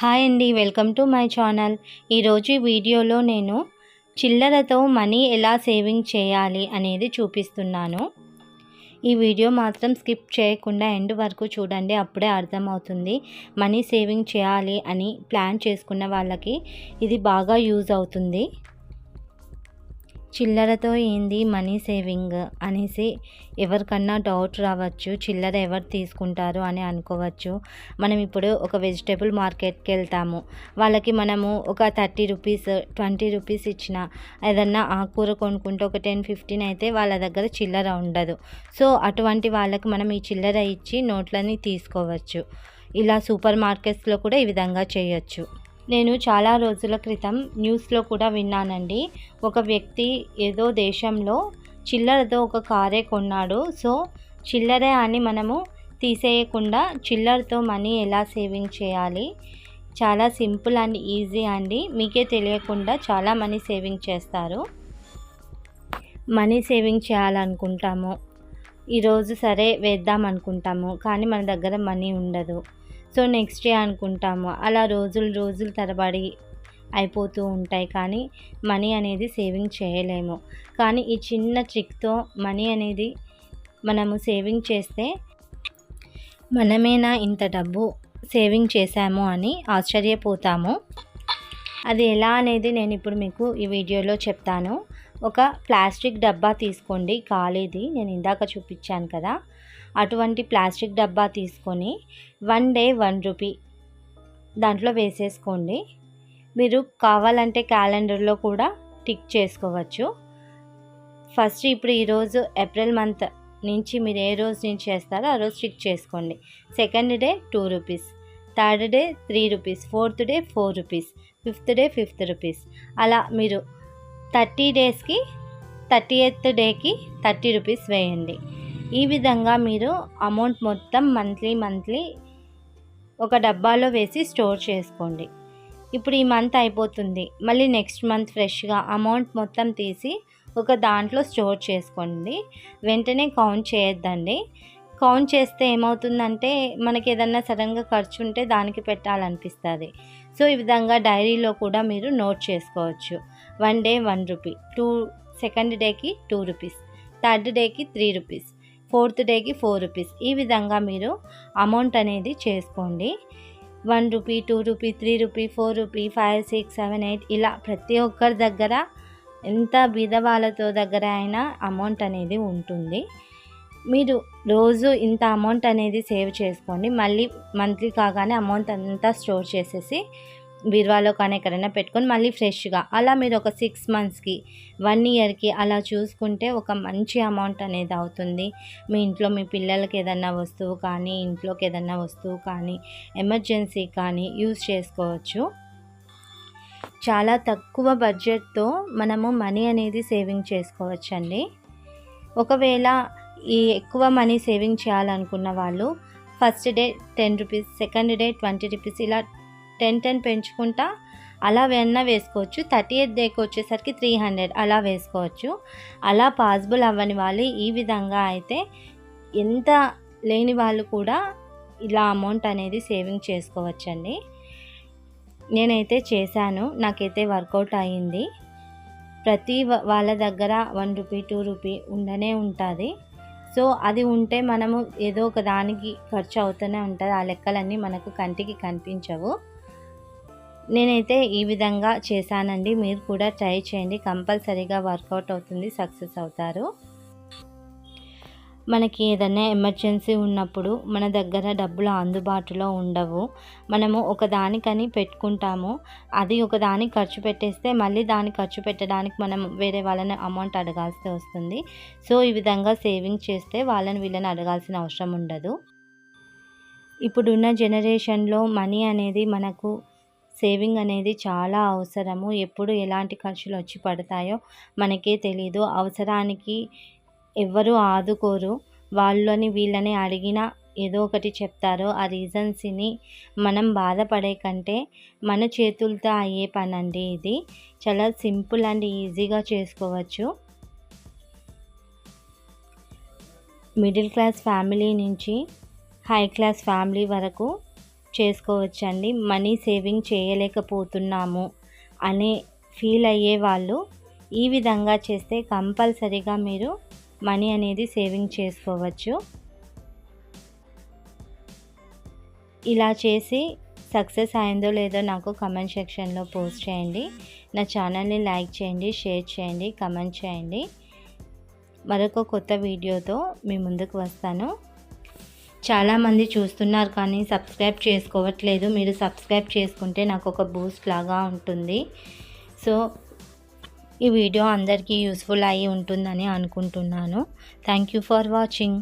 Hi అండి welcome to my channel. ఈరోజు వీడియోలో నేను చిల్లరతో మనీ ఎలా సేవింగ్ చేయాలి అనేది చూపిస్తున్నాను. ఈ వీడియో మాత్రం స్కిప్ చేయకుండా ఎండ్ వరకు చూడండి అప్పుడే అర్థమవుతుంది మనీ సేవింగ్ చేయాలి అని ప్లాన్ చేసుకున్న వాళ్ళకి ఇది బాగా యూజ్ అవుతుంది. చిల్లరతో ఏంది మనీ సేవింగ్ అనేసి ఎవరికన్నా డౌట్ రావచ్చు చిల్లర ఎవరు తీసుకుంటారు అని అనుకోవచ్చు. మనం ఇప్పుడు ఒక వెజిటేబుల్ మార్కెట్కి వెళ్తాము వాళ్ళకి మనము ఒక థర్టీ రూపీస్ ట్వంటీ రూపీస్ ఇచ్చిన ఏదన్నా ఆకుకూర కొనుక్కుంటే ఒక టెన్ ఫిఫ్టీన్ అయితే వాళ్ళ దగ్గర చిల్లర ఉండదు. సో అటువంటి వాళ్ళకి మనం ఈ చిల్లర ఇచ్చి నోట్లని తీసుకోవచ్చు. ఇలా సూపర్ మార్కెట్స్లో కూడా ఈ విధంగా చేయొచ్చు. నేను చాలా రోజుల క్రితం న్యూస్లో కూడా విన్నానండి. ఒక వ్యక్తి ఏదో దేశంలో చిల్లరతో ఒక కారే కొన్నాడు. సో చిల్లరే అని మనము తీసేయకుండా చిల్లరతో మనీ ఎలా సేవింగ్ చేయాలి? చాలా సింపుల్ అండ్ ఈజీ అండి. మీకే తెలియకుండా చాలా మనీ సేవింగ్ చేస్తారు. మనీ సేవింగ్ చేయాలనుకుంటాము. ఈరోజు సరే వేద్దాం అనుకుంటాము కానీ మన దగ్గర మనీ ఉండదు. సో నెక్స్ట్ డే అనుకుంటాము. అలా రోజులు రోజులు తరబడి అయిపోతూ ఉంటాయి. కానీ మనీ అనేది సేవింగ్ చేయలేము. కానీ ఈ చిన్న ట్రిక్తో మనీ అనేది మనము సేవింగ్ చేస్తే మనమేనా ఇంత డబ్బు సేవింగ్ చేశాము అని ఆశ్చర్యపోతాము. అది ఎలా అనేది నేను ఇప్పుడు మీకు ఈ వీడియోలో చెప్తాను. ఒక ప్లాస్టిక్ డబ్బా తీసుకోండి. ఖాళీది నేను ఇందాక చూపించాను కదా. అటువంటి ప్లాస్టిక్ డబ్బా తీసుకొని వన్ డే వన్ రూపీ దాంట్లో వేసేసుకోండి. మీరు కావాలంటే క్యాలెండర్లో కూడా టిక్ చేసుకోవచ్చు. ఫస్ట్ ఇప్పుడు ఈరోజు ఏప్రిల్ మంత్ నుంచి మీరు ఏ రోజు నుంచి చేస్తారో ఆ రోజు టిక్ చేసుకోండి. Second day two rupees third day three rupees fourth day four rupees fifth day fifth rupees. అలా మీరు థర్టీ డేస్కి థర్టీ ఎయిత్ డేకి థర్టీ రూపీస్ వేయండి. ఈ విధంగా మీరు అమౌంట్ మొత్తం మంత్లీ మంత్లీ ఒక డబ్బాలో వేసి స్టోర్ చేసుకోండి. ఇప్పుడు ఈ మంత్ అయిపోతుంది. మళ్ళీ నెక్స్ట్ మంత్ ఫ్రెష్గా అమౌంట్ మొత్తం తీసి ఒక దాంట్లో స్టోర్ చేసుకోండి. వెంటనే కౌంట్ చేయొద్దండి. కౌంట్ చేస్తే ఏమవుతుందంటే మనకి ఏదన్నా సడన్గా ఖర్చు ఉంటే దానికి పెట్టాలనిపిస్తుంది. సో ఈ విధంగా డైరీలో కూడా మీరు నోట్ చేసుకోవచ్చు. One day one rupee two second డేకి టూ రూపీస్ థర్డ్ డేకి త్రీ రూపీస్ ఫోర్త్ డేకి ఫోర్ రూపీస్. ఈ విధంగా మీరు అమౌంట్ అనేది చేసుకోండి. One rupee two rupee three rupee four rupee five six seven eight ఇలా ప్రతి ఒక్కరి దగ్గర ఎంత బీదవాళ్ళతో దగ్గర అయినా అమౌంట్ అనేది ఉంటుంది. మీరు రోజు ఇంత అమౌంట్ అనేది సేవ్ చేసుకోండి. మళ్ళీ మంత్లీ కాగానే అమౌంట్ అంతా స్టోర్ చేసేసి బీరువాలో కానీ ఎక్కడైనా పెట్టుకొని మళ్ళీ ఫ్రెష్గా అలా మీరు ఒక సిక్స్ మంత్స్కి వన్ ఇయర్కి అలా చూసుకుంటే ఒక మంచి అమౌంట్ అనేది అవుతుంది. మీ ఇంట్లో మీ పిల్లలకి ఏదన్నా వస్తువు కానీ ఇంట్లోకి ఏదన్నా వస్తువు కానీ ఎమర్జెన్సీ కానీ యూజ్ చేసుకోవచ్చు. చాలా తక్కువ బడ్జెట్తో మనము మనీ అనేది సేవింగ్ చేసుకోవచ్చండి. ఒకవేళ ఈ ఎక్కువ మనీ సేవింగ్ చేయాలనుకున్న వాళ్ళు first day ten rupees second day twenty rupees ఇలా టెన్ టెన్ పెంచుకుంటా అలా వెన్న వేసుకోవచ్చు. థర్టీ ఎయిత్ డేకి వచ్చేసరికి త్రీ హండ్రెడ్ అలా వేసుకోవచ్చు. అలా పాసిబుల్ అవ్వని వాళ్ళు ఈ విధంగా అయితే ఎంత లేని వాళ్ళు కూడా ఇలా అమౌంట్ అనేది సేవింగ్ చేసుకోవచ్చండి. నేనైతే చేశాను నాకైతే వర్కౌట్ అయ్యింది. ప్రతి వాళ్ళ దగ్గర వన్ రూపీ టూ రూపీ ఉండనే ఉంటుంది. సో అది ఉంటే మనము ఏదో ఒక దానికి ఖర్చు అవుతూనే ఉంటుంది. ఆ లెక్కలన్నీ మనకు కంటికి కనిపించవు. నేనైతే ఈ విధంగా చేశానండి. మీరు కూడా ట్రై చేయండి. కంపల్సరీగా వర్కౌట్ అవుతుంది. సక్సెస్ అవుతారు. మనకి ఏదైనా ఎమర్జెన్సీ ఉన్నప్పుడు మన దగ్గర డబ్బులు అందుబాటులో ఉండవు. మనము ఒకదానికని పెట్టుకుంటాము. అది ఒకదానికి ఖర్చు పెట్టేస్తే మళ్ళీ దాన్ని ఖర్చు పెట్టడానికి మనం వేరే వాళ్ళని అమౌంట్ అడగాల్సి వస్తుంది. సో ఈ విధంగా సేవింగ్ చేస్తే వాళ్ళని వీళ్ళని అడగాల్సిన అవసరం ఉండదు. ఇప్పుడున్న జనరేషన్లో మనీ అనేది మనకు సేవింగ్ అనేది చాలా అవసరము. ఎప్పుడు ఎలాంటి ఖర్చులు వచ్చి పడతాయో మనకే తెలీదు. అవసరానికి ఎవ్వరూ ఆదుకోరు. వాళ్ళని వీళ్ళని అడిగినా ఏదో ఒకటి చెప్తారో. ఆ రీజన్స్ని మనం బాధపడే కంటే మన చేతులతో అయ్యే పని అండి ఇది. చాలా సింపుల్ అండ్ ఈజీగా చేసుకోవచ్చు. మిడిల్ క్లాస్ ఫ్యామిలీ నుంచి హై క్లాస్ ఫ్యామిలీ వరకు చేసుకోవచ్చండి. మనీ సేవింగ్ చేయలేకపోతున్నాము అనే ఫీల్ అయ్యే వాళ్ళు ఈ విధంగా చేస్తే కంపల్సరీగా మీరు మనీ అనేది సేవింగ్ చేసుకోవచ్చు. ఇలా చేసి సక్సెస్ అయిందో లేదో నాకు కమెంట్ సెక్షన్లో పోస్ట్ చేయండి. నా ఛానల్ని లైక్ చేయండి షేర్ చేయండి కమెంట్ చేయండి. మరొక కొత్త వీడియోతో మీ ముందుకు వస్తాను. చాలామంది చూస్తున్నారు కానీ సబ్స్క్రైబ్ చేసుకోవట్లేదు. మీరు సబ్స్క్రైబ్ చేసుకుంటే నాకు ఒక బూస్ట్ లాగా ఉంటుంది. సో ఈ వీడియో అందరికీ యూస్ఫుల్ అయ్యి ఉంటుందని అనుకుంటున్నాను. Thank you for watching.